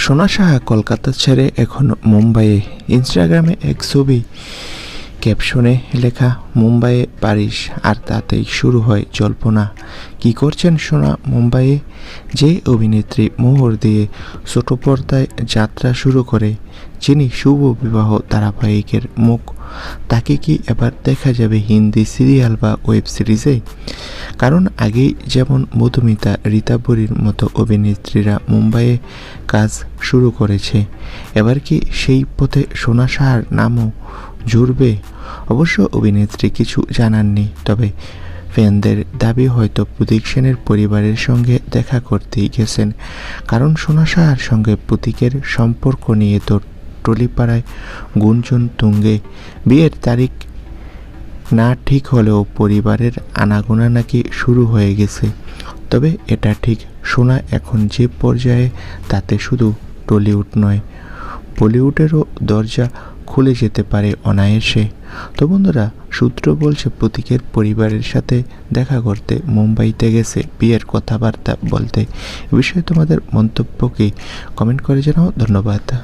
সোনা সাহা কলকাতা ছেড়ে এখন মুম্বাইয়ে। ইনস্টাগ্রামে এক ছবি, ক্যাপশনে লেখা, মুম্বাইয়ে পারিস, আর তাতেই শুরু হয় জল্পনা। কি করছেন সোনা মুম্বাইয়ে? যে অভিনেত্রী মোহর দিয়ে ছোট পর্দায় যাত্রা শুরু করে, যিনি শুভ বিবাহ ধারাবাহিকের মুখ, তাকে কি এবার দেখা যাবে হিন্দি সিরিয়াল বা ওয়েব সিরিজে? কারণ আগেই যেমন মধুমিতা রীতাবরীর মতো অভিনেত্রীরা মুম্বাইয়ে কাজ শুরু করেছে। এবার কি সেই পথে সোনা সাহার নামও জুড়বে? অবশ্য অভিনেত্রী কিছু জানাননি, তবে ফ্যানদের দাবি হয়তো প্রতীক সেনের পরিবারের সঙ্গে দেখা করতেই গেছেন। কারণ সোনা সাহার সঙ্গে প্রতীকের সম্পর্ক নিয়ে তো টলিপাড়ায় গুঞ্জন তুঙ্গে। বিয়ের তারিখ না ঠিক হলেও পরিবারের আনাগোনা নাকি শুরু হয়ে গেছে। তবে এটা ঠিক শোনা এখন যে পর্যায়ে, তাতে শুধু টলিউড নয়, বলিউডেরও দরজা খুলে যেতে পারে অনায়াসে। তো বন্ধুরা, সূত্র বলছে প্রতীকের পরিবারের সাথে দেখা করতে মুম্বাইতে গেছে বিয়ের কথাবার্তা বলতে। এ বিষয়ে তোমাদের মন্তব্য কি? কমেন্ট করে জানাও। ধন্যবাদ।